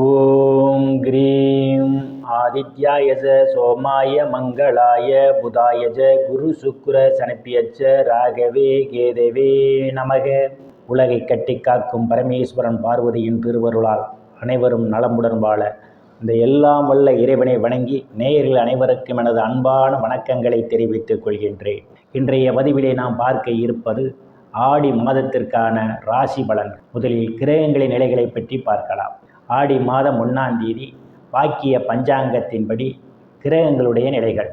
ஓம் cream. ஆதித்யாய சோமாய மங்களாய புதாயஜ குரு சுக்கர சனப்பியச்ச ராகவே கேதவே நமக. உலகை கட்டி காக்கும் பரமேஸ்வரன் பார்வதியின் திருவருளால் அனைவரும் நலமுடன் வாழ. இந்த எல்லாம் வல்ல இறைவனை வணங்கி நேயர்கள் அனைவருக்கும் எனது அன்பான வணக்கங்களை தெரிவித்துக் கொள்கின்றேன். இன்றைய பதிவிலே நாம் பார்க்க இருப்பது ஆடி மாதத்திற்கான ராசி பலன். முதலில் கிரகங்களின் நிலைகளை பற்றி பார்க்கலாம். ஆடி மாதம் ஒன்றாம் தேதி வாக்கிய பஞ்சாங்கத்தின்படி கிரகங்களுடைய நிலைகள்.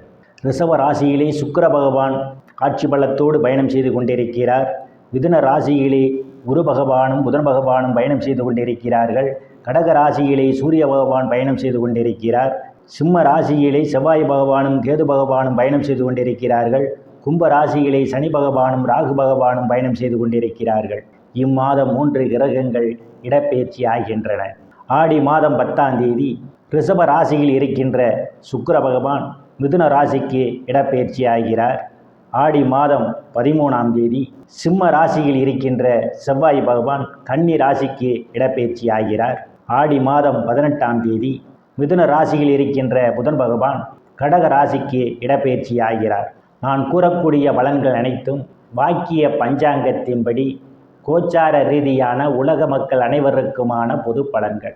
ரிஷப ராசியிலே சுக்கர பகவான் காட்சி பலத்தோடு பயணம் செய்து கொண்டிருக்கிறார். மிதுன ராசியிலே குரு பகவானும் புதன் பகவானும் பயணம் செய்து கொண்டிருக்கிறார்கள். கடக ராசியிலே சூரிய பகவான் பயணம் செய்து கொண்டிருக்கிறார். சிம்ம ராசியிலே செவ்வாய் பகவானும் கேது பகவானும் பயணம் செய்து கொண்டிருக்கிறார்கள். கும்ப ராசியிலே சனி பகவானும் ராகு பகவானும் பயணம் செய்து கொண்டிருக்கிறார்கள். இம்மாதம் மூன்று கிரகங்கள் இடப்பெயர்ச்சி ஆகின்றன. ஆடி மாதம் பத்தாம் தேதி ரிஷப ராசியில் இருக்கின்ற சுக்கர பகவான் மிதுன ராசிக்கு இடப்பெயர்ச்சி ஆகிறார். ஆடி மாதம் பதிமூணாம் தேதி சிம்ம ராசியில் இருக்கின்ற செவ்வாய் பகவான் கன்னி ராசிக்கு இடப்பெயர்ச்சி ஆகிறார். ஆடி மாதம் பதினெட்டாம் தேதி மிதுன ராசியில் இருக்கின்ற புதன் பகவான் கடக ராசிக்கு இடப்பெயர்ச்சி ஆகிறார். நான் கூறக்கூடிய பலன்கள் அனைத்தும் வாக்கிய பஞ்சாங்கத்தின்படி கோச்சார ரீதியான உலக மக்கள் அனைவருக்குமான பொது பலன்கள்.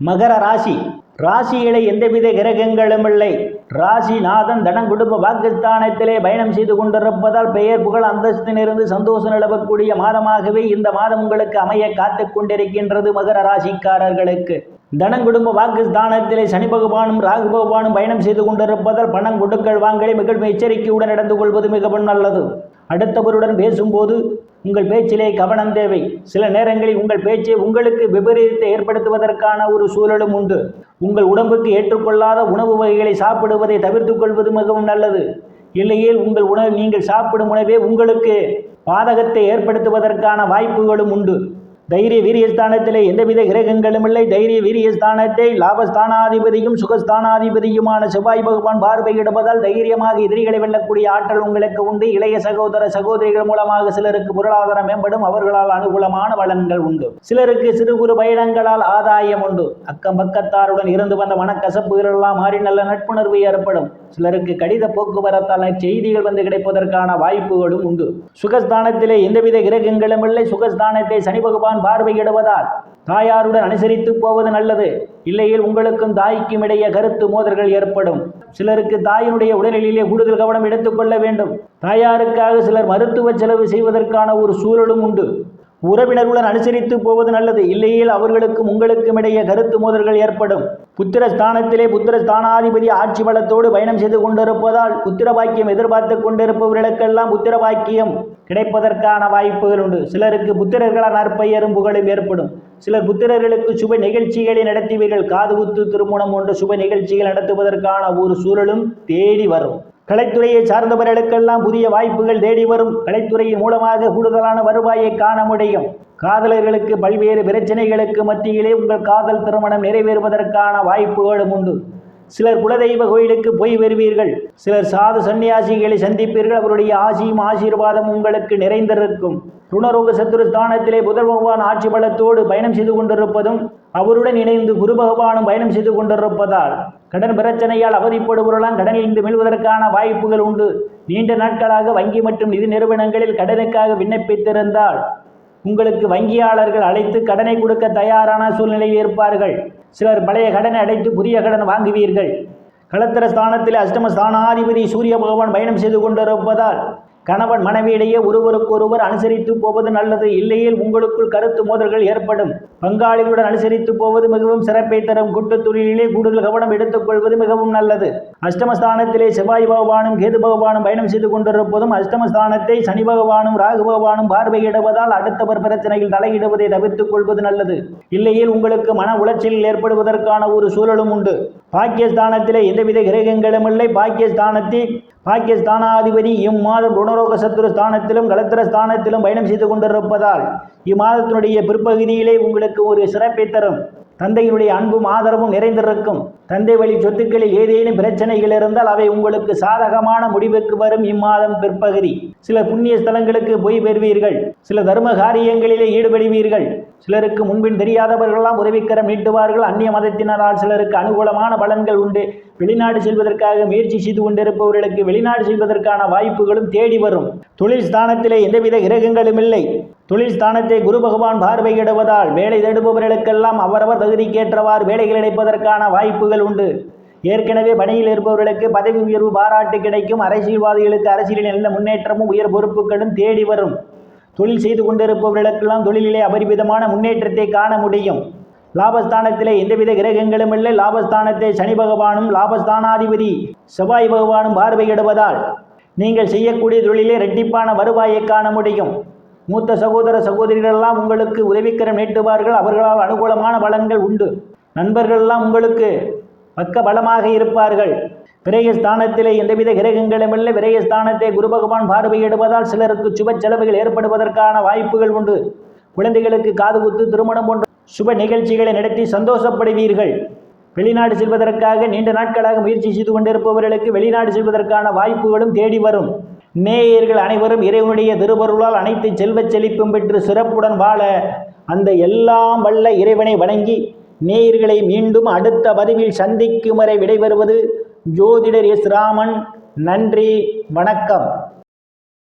மகர ராசி. ராசியிலே எந்தவித கிரகங்களும் இல்லை. ராசிநாதன் தனம் குடும்ப பாகிஸ்தானத்திலே பயணம் செய்து கொண்டிருப்பதால் பெயர் புகழ் அந்தஸ்திலிருந்து சந்தோஷம் நிலவக்கூடிய மாதமாகவே இந்த மாதம் உங்களுக்கு அமைய காத்து கொண்டிருக்கின்றது மகர ராசிக்காரர்களுக்கு. தனம் குடும்ப பாகிஸ்தானத்திலே சனி பகவானும் ராகு பகவானும் பயணம் செய்து கொண்டிருப்பதால் பணம் கொடுக்கல் வாங்கலை மிகவும் எச்சரிக்கையுடன் நடந்து கொள்வது மிகவும் நல்லது. அடுத்தவருடன் பேசும்போது உங்கள் பேச்சிலே கவனம் தேவை. சில நேரங்களில் உங்கள் பேச்சை உங்களுக்கு விபரீதத்தை ஏற்படுத்துவதற்கான ஒரு சூழலும் உண்டு. உங்கள் உடம்புக்கு ஏற்றுக்கொள்ளாத உணவு வகைகளை சாப்பிடுவதை தவிர்த்துக் கொள்வது மிகவும் நல்லது. இல்லையேல் உங்கள் உணவு நீங்கள் சாப்பிடும் உணவே உங்களுக்கு பாதகத்தை ஏற்படுத்துவதற்கான வாய்ப்புகளும் உண்டு. தைரிய வீரியஸ்தானத்திலே எந்தவித கிரகங்களும் இல்லை. தைரிய வீரியஸ்தானத்தை லாபஸ்தானாதிபதியும் சுகஸ்தானாதிபதியுமான செவ்வாய் பகவான் பார்வையிடுவதால் தைரியமாக எதிரிகளை வெல்லக்கூடிய ஆற்றல் உங்களுக்கு உண்டு. இளைய சகோதர சகோதரிகள் மூலமாக சிலருக்கு பொருளாதாரம் மேம்படும். அவர்களால் அனுகூலமான வளங்கள் உண்டு. சிலருக்கு சிறு குறு பயணங்களால் ஆதாயம் உண்டு. அக்கம் பக்கத்தாருடன் இருந்து வந்த மனக்கசப்புகளெல்லாம் மாறி நல்ல நட்புணர்வு ஏற்படும். சிலருக்கு கடித போக்குவரத்தால் செய்திகள் வந்து கிடைப்பதற்கான வாய்ப்புகளும் உண்டு. சுகஸ்தானத்திலே எந்தவித கிரகங்களும் இல்லை. சுகஸ்தானத்தை சனி பகவான் பார்வையிடுவதால் தாயாருடன் அனுசரித்து போவது நல்லது. இல்லையில் உங்களுக்கும் தாய்க்கும் இடையே கருத்து மோதல்கள் ஏற்படும். சிலருக்கு தாயினுடைய உடல்நிலையிலே கூடுதல் கவனம் எடுத்துக்கொள்ள வேண்டும். தாயாருக்காக சிலர் மருத்துவ செலவு செய்வதற்கான ஒரு சூழலும் உண்டு. உறவினர்களுடன் அனுசரித்து போவது நல்லது. இல்லையில் அவர்களுக்கும் உங்களுக்கும் இடையே கருத்து மோதல்கள் ஏற்படும். புத்திர ஸ்தானத்திலே புத்திர ஸ்தானாதிபதி ஆட்சி பலத்தோடு பயணம் செய்து கொண்டிருப்பதால் புத்திர பாக்கியம் எதிர்பார்த்து கொண்டிருப்பவர்களுக்கெல்லாம் புத்திர பாக்கியம் கிடைப்பதற்கான வாய்ப்புகள் உண்டு. சிலருக்கு புத்திரர்களால் நற்பெயரும் புகழும் ஏற்படும். சிலர் புத்திரர்களுக்கு சுப நிகழ்ச்சிகளை நடத்துவீர்கள். காது குத்து திருமணம் போன்ற சுப நிகழ்ச்சிகள் நடத்துவதற்கான ஒரு சூழலும் தேடி வரும். கலைத்துறையை சார்ந்தவர்களுக்கெல்லாம் புதிய வாய்ப்புகள் தேடி வரும். கலைத்துறையின் மூலமாக கூடுதலான வருவாயை காண முடியும். காதலர்களுக்கு பல்வேறு பிரச்சனைகளுக்கு மத்தியிலே உங்கள் காதல் திருமணம் நிறைவேறுவதற்கான வாய்ப்புகளும் உண்டு. சிலர் குலதெய்வ கோயிலுக்கு போய் வருவீர்கள். சிலர் சாது சன்னியாசிகளை சந்திப்பீர்கள். அவருடைய ஆசியும் ஆசீர்வாதம் உங்களுக்கு நிறைந்திருக்கும். ருணரோக சத்துரு ஸ்தானத்திலே புதர் பகவான் ஆட்சி பலத்தோடு பயணம் செய்து கொண்டிருப்பதும் அவருடன் இணைந்து குரு பகவானும் பயணம் செய்து கொண்டிருப்பதால். கடன் பிரச்சனையால் அவதிப்படுபவர்களாம் கடனிலிருந்து மீள்வதற்கான வாய்ப்புகள் உண்டு. நீண்ட நாட்களாக வங்கி மற்றும் நிதி நிறுவனங்களில் கடனுக்காக விண்ணப்பித்திருந்தால் உங்களுக்கு வங்கியாளர்கள் அழைத்து கடனை கொடுக்க தயாரான சூழ்நிலையில் இருப்பார்கள். சிலர் பழைய கடனை அடைத்து புதிய கடன் வாங்குவீர்கள். களத்திர ஸ்தானத்தில் அஷ்டம ஸ்தானாதிபதி சூரிய பகவான் பயணம் செய்து கொண்டிருப்பதால் கணவன் மனைவியிடையே ஒருவருக்கொருவர் அனுசரித்து போவது நல்லது. இல்லையில் உங்களுக்குள் கருத்து மோதல்கள் ஏற்படும். பங்காளிகளுடன் அனுசரித்து போவது மிகவும் சிறப்பை தரும். கூட்டுத் தொழிலிலே கூடுதல் கவனம் எடுத்துக்கொள்வது மிகவும் நல்லது. அஷ்டமஸ்தானத்திலே செவ்வாய் பகவானும் கேது பகவானும் பயணம் செய்து கொண்டிருப்பதும் அஷ்டமஸ்தானத்தை சனி பகவானும் ராகு பகவானும் பார்வையிடுவதால் அடுத்தவர் பிரச்சனையில் தலையிடுவதை தவிர்த்துக் கொள்வது நல்லது. இல்லையில் உங்களுக்கு மன உளைச்சலில் ஏற்படுவதற்கான ஒரு சூழலும் உண்டு. பாக்கியஸ்தானத்திலே எந்தவித கிரகங்களும் இல்லை. பாக்கியஸ்தானத்தில் பாகிஸ்தானாதிபதி இம்மாதம் ருணரோக சத்துரு ஸ்தானத்திலும் கலத்திர ஸ்தானத்திலும் பயணம் செய்து கொண்டிருப்பதால் இம்மாதத்தினுடைய பிற்பகுதியிலே உங்களுக்கு ஒரு சிறப்பை தரும். தந்தையினுடைய அன்பும் ஆதரவும் நிறைந்திருக்கும். தந்தை வழி சொத்துக்களில் ஏதேனும் பிரச்சனைகள் இருந்தால் அவை உங்களுக்கு சாதகமான முடிவுக்கு வரும் இம்மாதம் பிற்பகுதி. சில புண்ணிய ஸ்தலங்களுக்கு போய் பெறுவீர்கள். சில தர்ம காரியங்களிலே ஈடுபடுவீர்கள். சிலருக்கு முன்பின் தெரியாதவர்களெல்லாம் உதவிக்கரம் நீட்டுவார்கள். அந்நிய மதத்தினரால் சிலருக்கு அனுகூலமான பலன்கள் உண்டு. வெளிநாடு செல்வதற்காக முயற்சி செய்து கொண்டிருப்பவர்களுக்கு வெளிநாடு செல்வதற்கான வாய்ப்புகளும் தேடி வரும். தொழில் ஸ்தானத்திலே எந்தவித கிரகங்களும் இல்லை. தொழில் ஸ்தானத்தை குரு பகவான் பார்வையிடுவதால் வேலை தேடுபவர்களுக்கெல்லாம் அவரவர் தகுதிக்கேற்றவாறு வேலைகள் இணைப்பதற்கான வாய்ப்புகள் உண்டு. ஏற்கனவே பணியில் இருப்பவர்களுக்கு பதவி உயர்வு பாராட்டு கிடைக்கும். அரசியல்வாதிகளுக்கு அரசியலில் நல்ல முன்னேற்றமும் உயர் பொறுப்புகளும் தேடி வரும். தொழில் செய்து கொண்டிருப்பவர்களுக்கெல்லாம் தொழிலிலே அபரிவிதமான முன்னேற்றத்தை காண முடியும். லாபஸ்தானத்திலே எந்தவித கிரகங்களும் இல்லை. லாபஸ்தானத்தை சனி பகவானும் லாபஸ்தானாதிபதி செவ்வாய் பகவானும் பார்வையிடுவதால் நீங்கள் செய்யக்கூடிய தொழிலே ரெட்டிப்பான வருவாயை காண முடியும். மூத்த சகோதர சகோதரிகளெல்லாம் உங்களுக்கு உதவிக்கரம் நீட்டுவார்கள். அவர்களால் அனுகூலமான பலன்கள் உண்டு. நண்பர்களெல்லாம் உங்களுக்கு பக்க பலமாக இருப்பார்கள். விரயஸ்தானத்திலே எந்தவித கிரகங்களும் இல்லை. விரயஸ்தானத்தை குரு பகவான் பார்வையிடுவதால் சிலருக்கு சுப செலவுகள் ஏற்படுவதற்கான வாய்ப்புகள் உண்டு. குழந்தைகளுக்கு காது குத்து திருமணம் போன்ற சுப நிகழ்ச்சிகளை நடத்தி சந்தோஷப்படுவீர்கள். வெளிநாடு செல்வதற்காக நீண்ட நாட்களாக முயற்சி செய்து கொண்டிருப்பவர்களுக்கு வெளிநாடு செல்வதற்கான வாய்ப்புகளும் தேடி வரும். நேயர்கள் அனைவரும் இறைவனுடைய திருவருளால் அனைத்து செல்வச் செழிப்பும் பெற்று சிறப்புடன் வாழ அந்த எல்லாம் வல்ல இறைவனை வணங்கி நேயர்களை மீண்டும் அடுத்த பதிவில் சந்திக்கும் வரை விடைபெறுவது ஜோதிடர் எஸ் ராமன். நன்றி வணக்கம்.